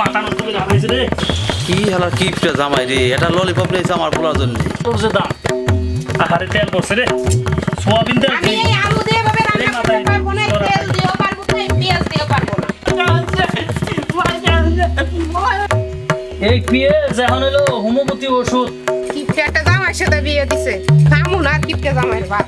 মাথা নষ্ট করে হারাইছে রে। কি হালা কিপটা জামাই রে? এটা ললিপপ নিয়েছে আমার পোলার জন্য। তোর যে দাম আহারে তেল পড়ছে রে। সোয়াবিন তেল আমি এই আলু দিয়ে এভাবে রান্না করতে পারব না তেল দিয়েও পারব না পেঁয়াজ দিয়েও পারব না। এই পেঁয়াজ এখন হলো হোমিওপ্যাথি ওষুধ। কিপটে একটা জামাইয়ের সাথে বিয়ে দিছে। খামু না কিপটে জামাইয়ের ভাত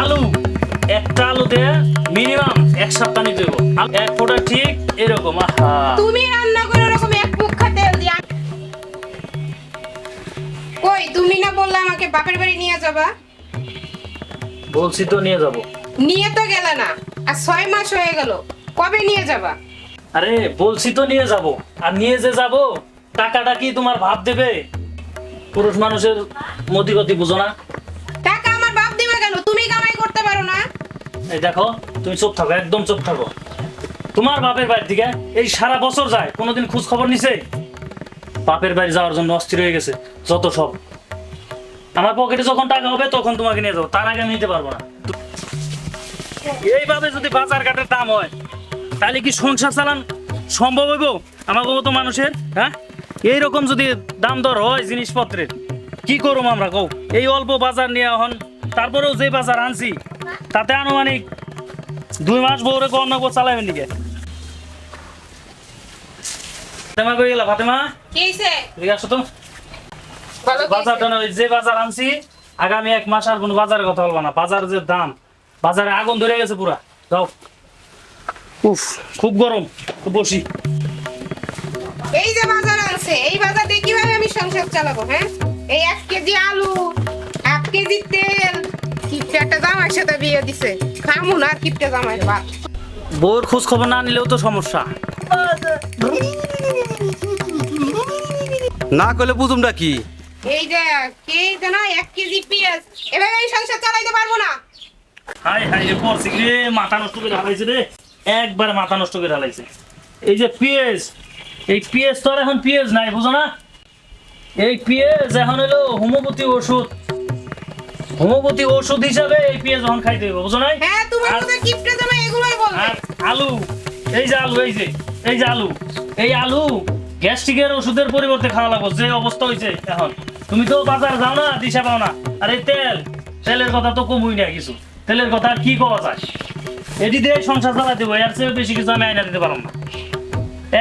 আলু একটা আলু দিয়ে মিনিমাম এক সপ্তাহ নিতে এক ফোঁটা ঠিক এরকম আহা। তুমি রান্না করে ওরকম এক মুখা তেল দিয়া কই তুমি না বললে আমাকে বাপের বাড়ি নিয়ে যাবা? বলছি তো নিয়ে যাব। নিয়ে তো গেলে না আর ছয় মাস হয়ে গেল কবে নিয়ে যাবা? আরে বলছি তো নিয়ে যাব। আর নিয়ে যে যাব টাকাটা কি তোমার ভাব দেবে? পুরুষ মানুষের মতিগতি বুঝো না। এই দেখো, তুমি চুপ থাকো, একদম চুপ থাকো। তোমার বাপের বাড়ির দিকে এই সারা বছর যায়, কোনোদিন খোঁজ খবর নিছে? বাপের বাড়ি যাওয়ার জন্য অস্থির হয়ে গেছে, যত সব। আমার পকেটে যখন টাকা হবে, তখন তোমাকে নিয়ে যাব, তার আগে আমি নিতে পারব না। এইভাবে যদি বাজার ঘাটের দাম হয়, তাহলে কি সংসার চালান সম্ভব হইব? আমাকে মতো মানুষের হ্যাঁ? এইরকম যদি দাম দর হয় জিনিসপত্রের, কি করুম আমরা কও? এই অল্প বাজার নিয়ে এখন, তারপরেও যে বাজার আনছি তাতে আনুমানিক দুই মাস বউরে কম না চালাবেন নাকি? ফাতেমা কই গেলা ফাতেমা? কি হইছে? এদিকে আসো তো। বাজারটা হইছে? যে বাজার আনছি আগামী এক মাস আর কোনো বাজারের কথা বলব না। বাজারের যে দাম বাজারে আগুন ধরে গেছে পুরা। যাও। উফ খুব গরম তো বসি। এই যে বাজার আছে এই বাজার দিয়ে কীভাবে আমি সংসার চালাবো হ্যাঁ? এই এক কেজি আলু এক কেজি তেল কিপটে একটা জামাইয়ের সাথে বিয়ে দিছে। খামু না কিপটে জামাইয়ের ভাত বউর খোঁজ খবর না নিলেও তো সমস্যা। না করলে বুঝুমটা কি? এই যে কে এক কেজি পেঁয়াজ। এভাবে আমি সংসার চালাইতে পারব না। হাই হাই রে পড়ছে রে মাথা নষ্ট করে হারাইছে রে। একবার মাথা নষ্ট করে হারাইছে। এই যে পেঁয়াজ এই পেঁয়াজ তো আর এখন পেঁয়াজ নাই বুঝো না? এই পেঁয়াজ এখন হলো হোমিওপ্যাথি ওষুধ। হোমিওপ্যাথি ওষুধ হিসাবে এই পেঁয়াজ এখন খাইতে হবে বুঝো না হ্যাঁ তোমার মতো কিপটে জামাই এগুলোই বলবে। আলু এই যে আলু এই যে এই যে আলু এই আলু গ্যাস্ট্রিকের ওষুধের পরিবর্তে খাওয়া লাগবে যে অবস্থা হয়েছে এখন। তুমি তো বাজার যাও না দিশা পাও না। আর এই তেল তেলের কথা তো কমই না কিছু। তেলের কথা আর কি কওয়া যায়? এটি দিয়ে সংসার চালাতে দেবো এর চেয়ে বেশি কিছু আমি আইনা দিতে পারব না।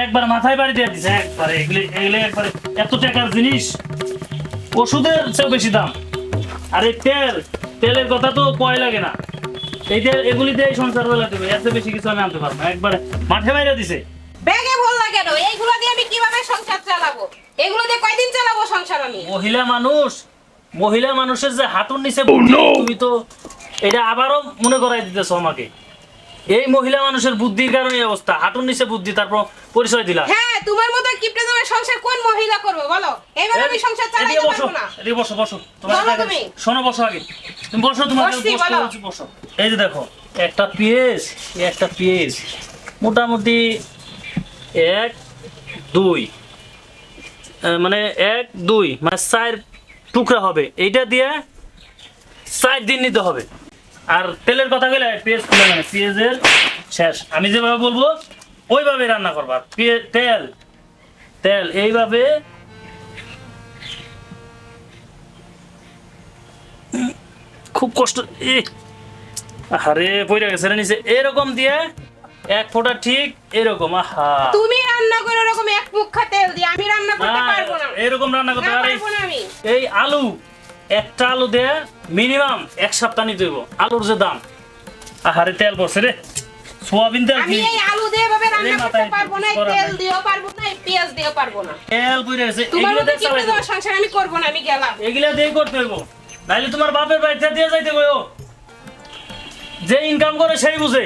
একবার মাথায় বাড়ি দিয়ে দিছে একবারে এগুলি এগুলি একবারে এত টাকার জিনিস। ওষুধের চেয়েও বেশি দাম। আর তেল তেলের কথা তো কয় লাগে না। এই তেল এগুলি দিয়ে সংসার বেলা দেবে এত বেশি কিছু আমি আনতে পারব না। একবারে মাঠে বাইরে দিছে। ব্যাগে কেন এইগুলো দিয়ে আমি কীভাবে সংসার চালাবো? এগুলো দিয়ে কয়দিন চালাবো সংসার আমি? মহিলা মানুষ মহিলা মানুষের যে হাতুর নিচে বুদ্ধি, তুমি তো এটা আবারও মনে করাই দিতেছো আমাকে। এই মহিলা মানুষের বুদ্ধির কারণে এই অবস্থা। হাঁটুর নিচে বুদ্ধি তারপর পরিচয় দিলা। হ্যাঁ তোমার মতো কিপটে জামাই সংসার কোন মহিলা করবে বলো? এইভাবে আমি সংসার বসো পারব না। এদিকে বসো বসো। তোমার তুমি। শোনো বসো আগে। তুমি বসো তোমার। বলছি, বসো। এই যে দেখো একটা এই একটা পেঁয়াজ মোটামুটি এক দুই। মানে এক দুই মানে চার টুকরা হবে। এইটা দিয়ে চার দিন নিতে হবে। আর তেলের কথা গেলে পেঁয়াজ খুলে মানে পেঁয়াজের শেষ। আমি যেভাবে বলব ওইভাবে রান্না করবা। তেল তেল এইভাবে খুব কষ্ট আরে পয়রা গেছে রে নিচে। এরকম দিয়ে এক ফোঁটা ঠিক এরকম আহা। তুমি রান্না করে ওরকম এক মুখা তেল দিয়ে আমি রান্না করতে পারব না। এরকম রান্না করতে পারব না আমি। এই আলু একটা আলু দিয়ে মিনিমাম এক সপ্তাহ নিতে হইব। আলুর যে দাম। আহারে তেল পড়ছে রে। সোয়াবিন তেল আমি এই আলু দিয়ে এভাবে রান্না করতে পারব না তেল। দিয়েও পারব না পেঁয়াজ দিয়েও পারব না। তেল গেছে। তোমার এগুলো কিপটে চালাই জামাই সংসার আমি করব না আমি গেলাম। এগুলা দিয়ে করতে হইব। নাইলে তোমার বাপের বাড়িতে দিয়ে যাইতে গো যে ইনকাম করে সেই বুঝে।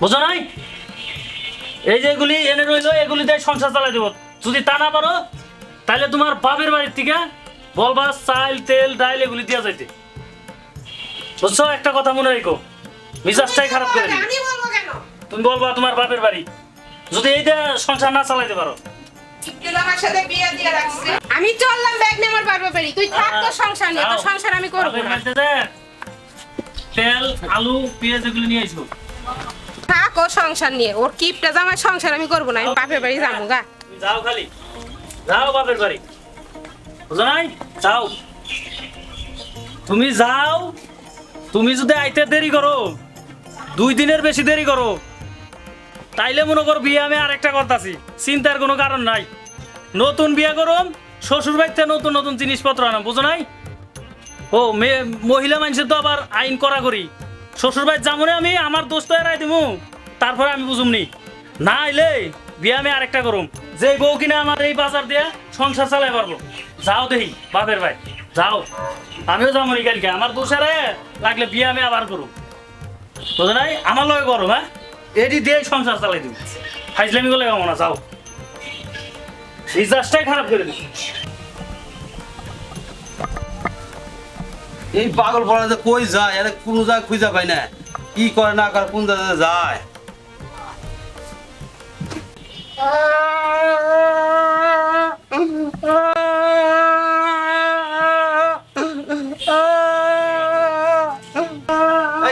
বুঝো নাই? এই যে এগুলি এনে রইল এগুলি দিয়ে সংসার চালাই দেবো। যদি তা না পারো তাহলে তোমার বাপের বাড়ির থেকে বলবা চাল তেল ডাইল এগুলি দিয়া যাইতে। বুঝছ? একটা কথা মনে রেখো। মিজাজটাই খারাপ করে তুমি বলবা তোমার বাপের বাড়ি। যদি এইটা সংসার না চালাইতে পারো। আমি চললাম ব্যাগ নিয়ে আমার বারবার বাড়ি। তুই থাক তো সংসার নিয়ে। তো সংসার আমি করব না। তেল আলু পেঁয়াজ এগুলো নিয়ে আসব থাক ও সংসার নিয়ে। ওর কিপটা জামার সংসার আমি করব না। আমি বাপের বাড়ি যাব গা। যাও খালি। যাও বাপের বাড়ি। বুঝো নাই যাও। তুমি যাও, তুমি যদি আইতে দেরি করো, দুই দিনের বেশি দেরি করো, তাইলে মনে করো বিয়ে আমি আরেকটা করতেছি, চিন্তার কোনো কারণ নাই। নতুন বিয়ে করম শ্বশুর বাড়িতে নতুন নতুন জিনিসপত্র আনাম, বুঝো নাই? ও মেয়ে মহিলা মানুষের তো আবার আইন করা করি। শ্বশুর বাড়ির যামনে আমি, আমার দোস্ত এরাই দিমু, তারপরে আমি বুঝুমনি না। আইলে বিয়ে আমি আরেকটা করুম। যে বউ কিনা আমার এই বাজার দিয়ে সংসার চালাই পারব। যাও দেখি বাপের ভাই যাও। আমিও যাব নি কালকে আমার দোষারে লাগলে বিয়ে আমি আবার করুম। বুঝো নাই? আমার লগে করো হ্যাঁ? এটি দিয়ে সংসার চালাই দিব ফাইজলামি করলে কেমন না যাও। রিজার্জটাই খারাপ করে দিচ্ছি এই পাগল পড়া যে কই যায়? এর কোনো জায়গায় খুঁজে পাই না। কি করে না করে কোন জায়গায় যায়?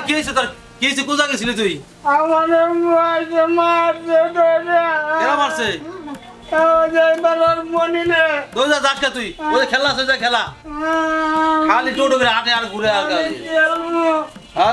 কি হয়েছে তোর কি হয়েছে কোন জায়গায় তুই আমাদের মারছে মারছে কেন মারছে তুই ওদের খেলা আছে খেলা খালি টোটো করে হাঁটে আর ঘুরে আর খালি। আর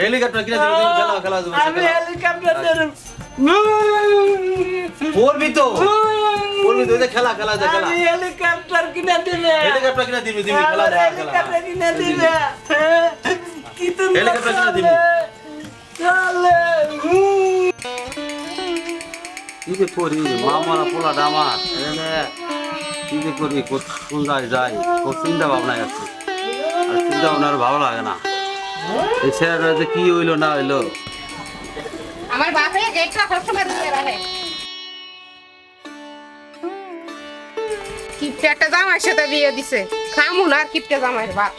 হেলিকপ্টার ধরুন পড়বি তো? পড়বি তো খেলা খেলা খেলা। হেলিকপ্টার কিনে দিবে। হেলিকপ্টার কিনে দিবি দিবি খেলা খেলা হেলিকপ্টার কিনে দিবে। কি তুমি হেলিকপ্টার কিনে দিবি। চলে। কি করি মামারা পোলাটা আমার। এনে কি যে করি কোথ- কোন যাই কোন চিন্তা ভাবনা আছে? আর চিন্তা ভাবনা আর ভালো লাগে না। এই ছেলেটা যে কি হইল না হইল? আমার বাপে গেটটা সবসময় দিয়ে রাখে। কিপটে একটা জামাইয়ের সাথে বিয়ে দিছে। খামু না আর কিপটে জামাইয়ের বাপ।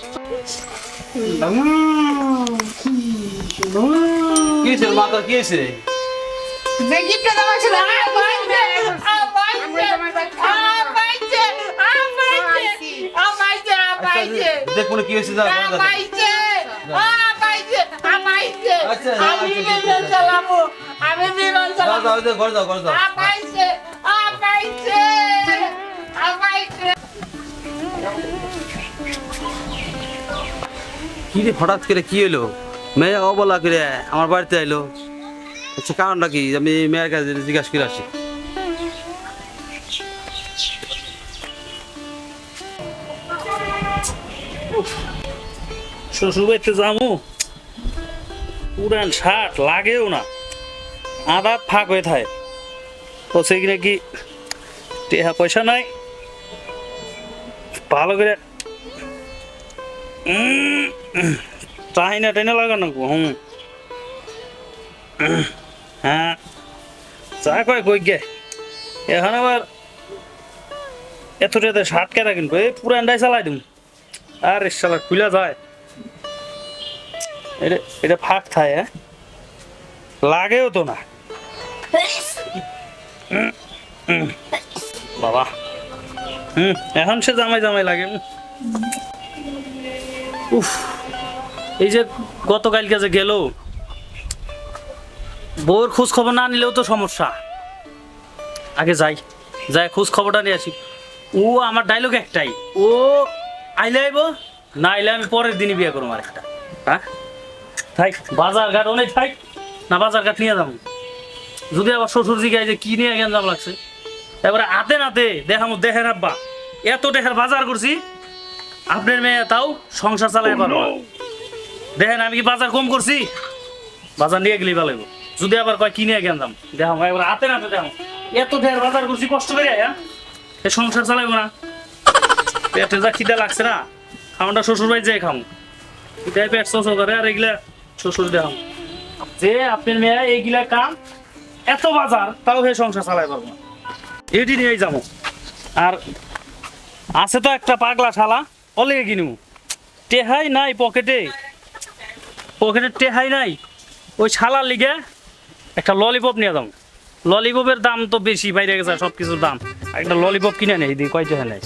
কি মাথার কি হয়েছে? যে কিপটে জামাইয়ের সাথে আমার বাপ- দেখুন কি হয়েছে যা বলো যা। আচ্ছা, আমি আচ্ছা, বিমান আচ্ছা। চালাবো আমি বিমান চালাবো। যাও ওই যে ঘরে যাও। ঘরে যাও আপাইছে কি রে হঠাৎ করে কি হলো? মেয়ে অবলা করে আমার বাড়িতে এলো আচ্ছা কারণটা কি? আমি মেয়ের কাছে জিজ্ঞাসা করে আসি। শ্বশুর বাড়িতে যাব পুরান শার্ট লাগেও না। আদা ফাঁক হয়ে থাকে। তো সেখানে কি টেহা পয়সা নাই? ভালো করে চাহিনা টেনে লাগানো হুম। হ্যাঁ চা কয় কই গে? এখন আবার এতটাতে শার্ট কেনা কিনবো? এই পুরানটাই চালাই দিম। আর শালা খুলে যায়। এটা এটা ফাঁক থাকে হ্যাঁ? লাগেও তো না। বাবা। হুম, এখন সে জামাই জামাই লাগে। উফ, এই যে গতকালকে যে গেল বউর খোঁজ খবর না নিলেও তো সমস্যা। আগে যাই যাই খোঁজ খবরটা নিয়ে আসি। ও আমার ডায়লগ একটাই, ও আইলে আইব, না আইলে আমি পরের দিনই বিয়ে করব আরেকটা। হ্যাঁ? থাক বাজার ঘাট অনেক থাক, না বাজার ঘাট নিয়ে যাব। যদি আবার শ্বশুর জিগায় যে কি নিয়ে গেঞ্জাম লাগছে? এবারে হাতে নাতে দেখামো, দেখেন আব্বা, এত টাকার বাজার করছি, আপনার মেয়ে তাও সংসার চালাই পারব। দেখেন, আমি কি বাজার কম করছি? বাজার নিয়ে গেলেই ভালো যদি আবার কয় কিনে গেলাম দেখো এবার হাতে নাতে দেখো এত ঢের বাজার করছি, কষ্ট করে হ্যাঁ? এ সংসার চালাইবো না। পেটে যা খিদে লাগছে না খাওয়াটা শ্বশুর বাড়ি যাই খাম। খিদায় পেট চোচো করে আর এগুলা শ্বশুর যে মেয়ে কাম, এত বাজার সংসার চালাই আর আছে তো একটা পাগলা শালা অলেগে কিনবো টেহাই নাই পকেটে। পকেটে টেহাই নাই। ওই শালার লিগে একটা ললিপপ নিয়ে যাব। ললিপপের দাম তো বেশি, বাইরে গেছে সব কিছুর দাম। একটা ললিপপ কিনে নেই দিই কয় টাকা নেই?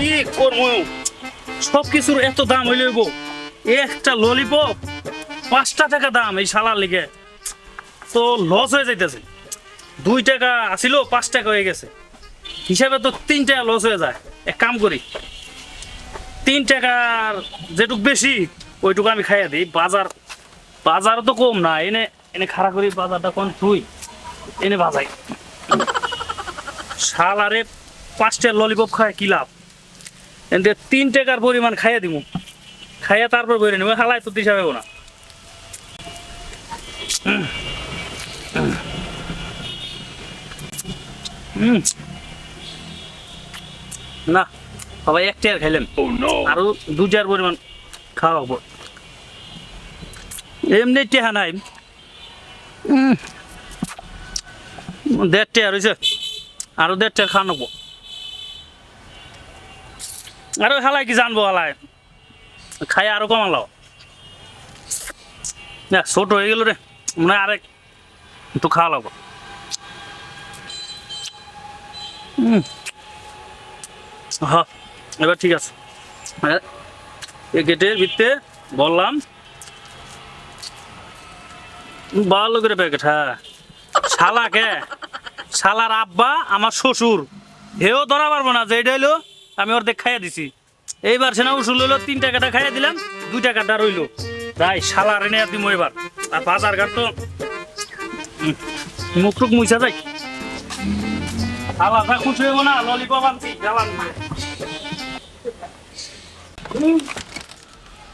কি সব কিছুর এত দাম হইলে একটা ললিপপ পাঁচটা টাকা দাম এই শালার লিগে। তো লস হয়ে যাইতেছে। দুই টাকা আসিল, পাঁচ টাকা হয়ে গেছে। হিসাবে তো তিন টাকা লস হয়ে যায়। এক কাম করি, তিন টাকার যেটুক বেশি, ওইটুকু আমি খাইয়া দিই। বাজার বাজার তো কম না, এনে এনে খাড়া করি, বাজারটা কোন তুই? এনে বাজাই। শাল আরে পাঁচটা ললিপপ খায় কি লাভ? এতে তিন টাকার পরিমাণ খাইয়া দিব খাইয়া তারপর বইরে নেব হালাই তো দিশা পাবো না। না সবাই এক চেয়ার খাইলেন। আরও দু চার পরিমাণ খাওয়া হব। এমনি টেহা নাই। দেড় টেয়ার হয়েছে আরও দেড় টেয়ার খাওয়া নেব আরও হালাই কি জানব হালাই খাই আরও কমালো ছোট হয়ে গেল রে মনে হয় আরেক একটু খাওয়া লাগবো হ্যাঁ এবার ঠিক আছে। হ্যাঁ, এই গেটের ভিত্তে বললাম। ভালো করে প্যাকেট হ্যাঁ। শালা কে শালার আব্বা আমার শ্বশুর। হেও ধরা পারব না যে এটা হইল আমি দেখ খাইয়া দিছি। এইবার সেনা উসুল হইল, তিন টাকাটা খাইয়া দিলাম, দুই টাকাটা রইল। তাই শালার এনে দিমো এবার। আর বাজার ঘাট তো মুখ টুক মুইসা যাই। না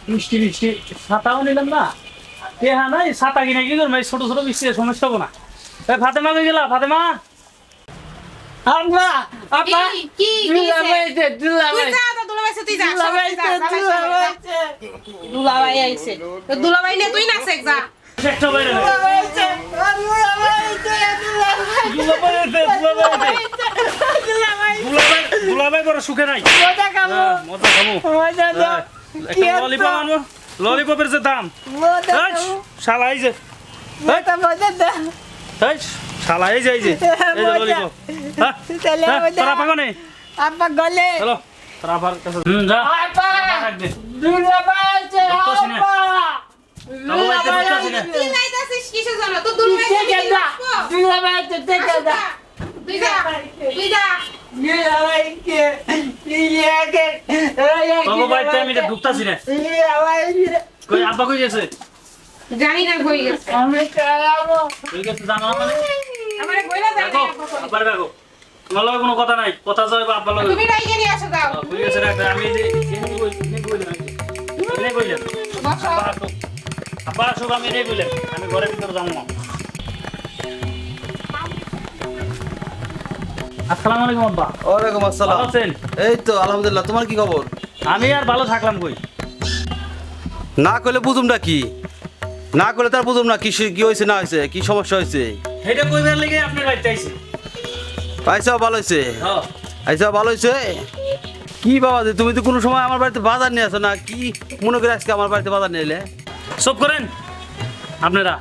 মিষ্টি মিষ্টি, ছাতাও নিলাম না। নাই কি ছোট ছোট মিষ্টি, সমস্যা হব না। ফাতেমা গেলা, ফাতেমা? আব্বা কি- কি কি দুলা হইছে? বাইছে দুলা তুই যা তো দুলাভাই তুই যা দুলা বাইছে দুলা বাইছে দুলাভাই আইছে তো দুলাভাই নিয়ে তুই নাচে যা একটা বাইরে নে। দুলা বাইছে দুলা বাইছে দুলা বাইছে দুলাভাই এসে, দুলাভাই এসে। দুলা বাইছে দুলাভাই দুলাভাই বড় সুখে নাই মজা খাব হ্যাঁ, মজা খাব মজা দাও হ্যাঁ, একটা ললিপপ আনব ললিপপের যে দাম মজা শালা যে মজা দাও শালা এই যে এই যে এই যে ললিপপ হ্যাঁ? তোরা পাগনে আব্বা গলে। চলো তোরা আবার কাছে। হুম যা। আব্বা। দুলা বাইছে আব্বা দুলা বাইছে, তো দুলা বাইছে দুলা বাইছে জানি? না। কই গেছে? আমি জানো মানে? দেখো আব্বার দেখো তোমার লগে কোনো কথা নাই। কথা যাবে আব্বার লগে। তুমি রাইগে নিয়ে আসো দাও কই গেছে রাখ। আমি এই যে এনে কই এনে কইলাম এনে কইলাম বসো আব্বা আব্বা আসুক। আমি এনে কইলাম আমি ঘরের ভিতরে যাব না। আসসালামু আলাইকুম আব্বা। ওয়ালাইকুম ভালো আছেন? এই তো আলহামদুলিল্লাহ। তোমার কি খবর? আমি আর ভালো থাকলাম কই? না করলে বুঝুম না কি? না করলে তার বুঝুম না কি কি হয়েছে না হয়েছে কি সমস্যা হয়েছে এটা কইবার লেগে আপনার বাড়িতে আইছি। আইসা ভালো হয়েছে হ্যাঁ। আইসা ভালো হয়েছে কি বাবা যে তুমি তো কোনো সময় আমার বাড়িতে বাজার নিয়ে আসো না কি মনে করে আজকে আমার বাড়িতে বাজার নিয়ে এলে? সব করেন। আপনারা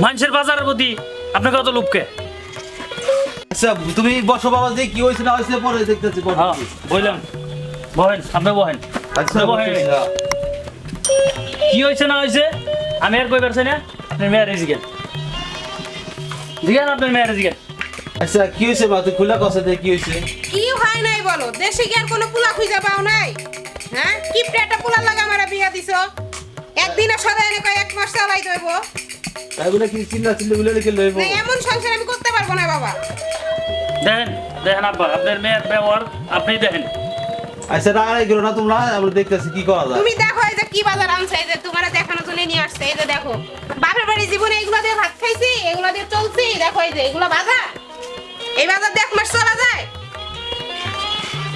মানুষের বাজারের প্রতি আপনাকে কত লোককে আচ্ছা তুমি বসো বাবা যে কি হয়েছে না হয়েছে পরে দেখতেছি পরে হ্যাঁ বললাম বহেন আপনি বহেন। আচ্ছা বহেন। কি হয়েছে না হয়েছে আমি আর কই পারছি না মেয়ের জিগেন জিগেন আপনার মেয়ের জিগেন আচ্ছা কি হয়েছে মা তুই খুলে দে কি হয়েছে? কি হয় নাই বলো? দেশে কি আর কোনো পোলা খুঁজে পাও নাই? হ্যাঁ? কি প্লেটা পোলা লাগা আমারা বিয়া দিছো? একদিনে সদাই এনে কয় এক মাস চালাই দইব। তাই বলে কি চিল্লা চিল্লি বলে রেখে লইব না এমন সংসার আমি করতে পারব না বাবা। দেখেন দেখেন আব্বা আপনার মেয়ের ব্যবহার আপনি দেখেন। আচ্ছা রাগারাগি করো না তোমরা? আমরা দেখতেছি কি করা যায়? তুমি দেখো এই যে কি বাজার আনছে এই যে তোমার নিয়ে আসছে, এই যে দেখো। বাপের বাড়ি জীবনে এগুলো দিয়ে ভাত খাইছি এগুলো দিয়ে চলছি, দেখো এই যে, এগুলো বাজার। এই বাজার দেখ মাস চলা যায়।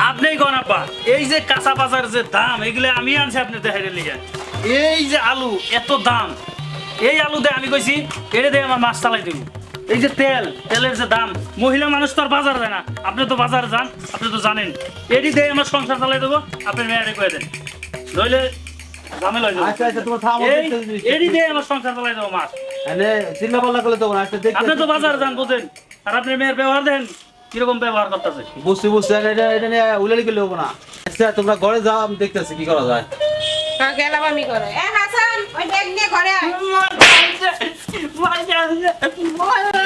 আপনি কোন আব্বা? এই যে কাঁচা বাজার যে দাম, এগুলো আমি আনছি আপনি এই যে আলু, এত দাম। এই আলু আমি কইছি এটা দিয়ে আমার মাছ চালাই দেবো। এই যে তেল, তেলের যে দাম। মহিলা মানুষ তো আর বাজার যায় না। আপনি তো বাজারে যান, আপনি তো জানেন। এটি দিয়ে আমার সংসার চালাই দেবো আপনি মেয়ারে কয়ে দেন। নইলে। আচ্ছা আচ্ছা তোমার থামো এই দিয়ে আমার সংসার চালাই চিল্লা পাল্লা করলে তো আচ্ছা দেখতে আপনি তো বাজার যান বোঝেন। আর আপনি মেয়ের ব্যবহার দেন কীরকম ব্যবহার করতেছে। বুঝছি বুঝছি এটা এটা এটা নিয়ে উলালি করলে হব না। আচ্ছা তোমরা ঘরে যাও আমি দেখতেছি কি করা যায়। হ্যাঁ, গেলাম আমি করে এ হাসান ওই ব্যাগ নিয়ে ঘরে আয়। মজা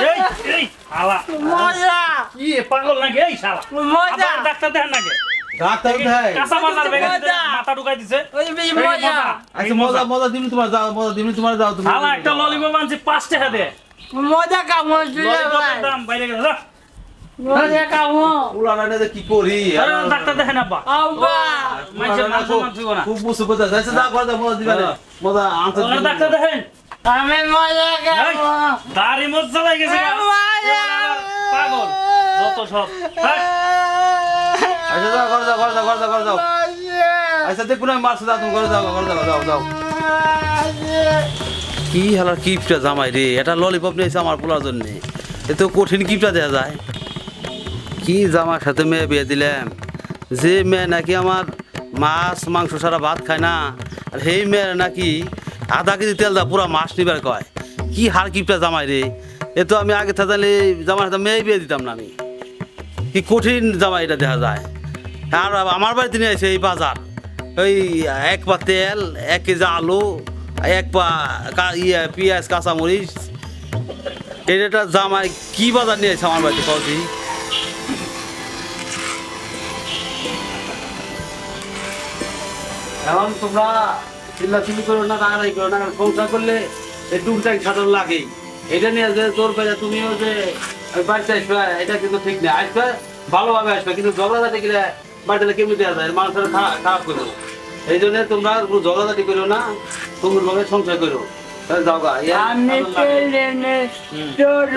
এই এই শালা। মজা। কি পাগল নাকি? এই শালা। মজা। ডাক্তার দেখেন নাকি? ডাক্তার দেয় কাঁচা বাজার বেগে দিতে মাথা ঢুকাই দিছে। ওই বেশি মজা। আচ্ছা মজা মজা দিন তোমার যাও মজা দিন তোমার যাও তুমি শালা একটা ললিপপ আনছে পাঁচ টাকা দিয়ে। মজা কামো চুলে ভাই। ললিপপের দাম বাইরে গেছে মজা কামো। উলানা যে কি করি আরে ডাক্তার আব্বা। সম্মান না। খুব আচ্ছা যা ঘরে মজা দিবে মজা আনতে ডাক্তার দেখেন। আমি মজা দাড়ি মোজ জ্বালাই গেছে। মজা পাগল। যত সব। হাট। আচ্ছা যাও ঘরে যাও ঘরে যাও ঘরে যাও ঘরে যাও। আচ্ছা দেখুন আমি মারছে যাও তুমি ঘরে যাও ঘরে যাও যাও। যাও কি হালার কিপটা জামাই রে এটা ললিপপ নিয়েছে আমার পোলার জন্য। এ তো কঠিন কিপটা দেওয়া যায়। কি জামার সাথে মেয়ে বিয়ে দিলাম যে মেয়ে নাকি আমার মাছ মাংস সারা ভাত খায় না আর সেই মেয়ে নাকি আধা কেজি তেল দা পুরা মাছ নিবার কয়। কি হার কিপটা জামাই রে এ তো আমি আগে থাকলে জামার সাথে মেয়ে বিয়ে দিতাম না আমি। কি কঠিন জামা এটা দেখা যায়। আর আমার বাড়িতে নিয়ে এসে এই বাজার। ওই এক পা তেল, এক কেজি আলু, এক পা ইয়ে পেঁয়াজ, কাঁচামরিচ। এটা জামাই কি বাজার নিয়ে এসে আমার বাড়িতে কদি এখন তোমরা চিল্লা চিল্লি করো না, রাগারাগি করো না সংসার করলে এই টুকটাক সাধারণ লাগেই। এটা নিয়ে যে তোর পেয়ে তুমিও যে বাড়িতে আসবে, এটা কিন্তু ঠিক না। আসবে, ভালোভাবে আসবে, কিন্তু ঝগড়াঝাটি গেলে বাড়িতে কেমনি দেওয়া যায়? মানুষের খারাপ করব। করো এই জন্য তোমরা ঝগড়াঝাটি করো না সুন্দরভাবে সংশয় করো যাও গা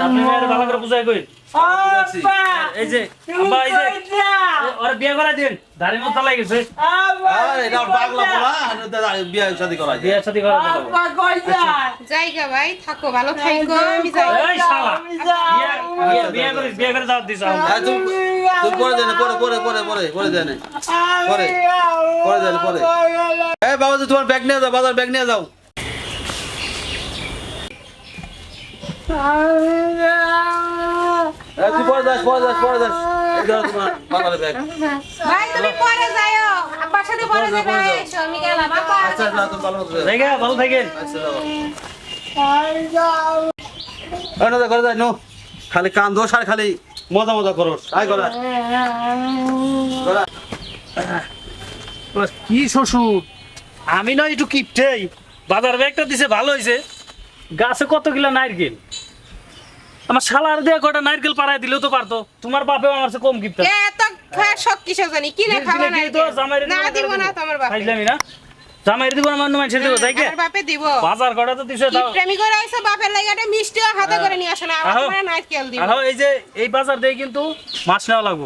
আমি ভালো করে বুঝাই কই এই যে তুমি আব্বা এই যে কইতা? এ, ওরা বিয়ে করে দিন দাড়ি মোজ জ্বালাই গেছে। আব্বা আরে, এটা পাগলা পোলা, বিয়ে শাদী করা বিয়ে সাথে করে দিল আব্বা কইতা? জায়গা ভাই থাকো ভালো থাকো আমি যাই। এই শালা বিয়ে বিয়ে বিয়ে করে বিয়ে করে দাও দিছ আর তুমি তুমি দেনে পরে পরে পরে পরে পরে দেনে। পরে পরে দেনে পরে এই বাবা যে তোমার ব্যাগ নিয়ে যাও বাজার ব্যাগ নিয়ে যাও। এই তুই পরে যাস পরে যাস পরে যাস। এই ধরো তোমার বাজারের ব্যাগ ভাই তুমি পরে যাও আব্বার সাথে পরে পরে যাবে। আমি গেলাম। আচ্ছা আচ্ছা তুমি ভালো থাকেন। আচ্ছা যাও। এই না করে যাই নো। খালি কান দোষ আর খালি মজা মজা করো আয় করা করা কি শ্বশুর? আমি নয় একটু কিপটেই। বাজার ব্যাগটা দিছে ভালো হয়েছে গাছে কত কিলো নারকেল? আমার শালার দিয়ে কটা নারকেল পাড়ায় দিলেও তো পারতো। তোমার বাপেও আমার কম গিফট এ এত খায় শখ কিসের জানি? কি রে নাই না দিব না তোমার বাপে খাইলামি না। জামাইরে দিব না ছেড়ে দিব তাই কি বাপে দিব। বাজার কটা তো দিছে দাও। প্রেমী করে আইছে বাপের লাগি একটা মিষ্টিও হাতে করে নিয়ে আসো না। আমার নারকেল দিব। আহ এই যে এই বাজার দিয়ে কিন্তু মাছ নেওয়া লাগবো।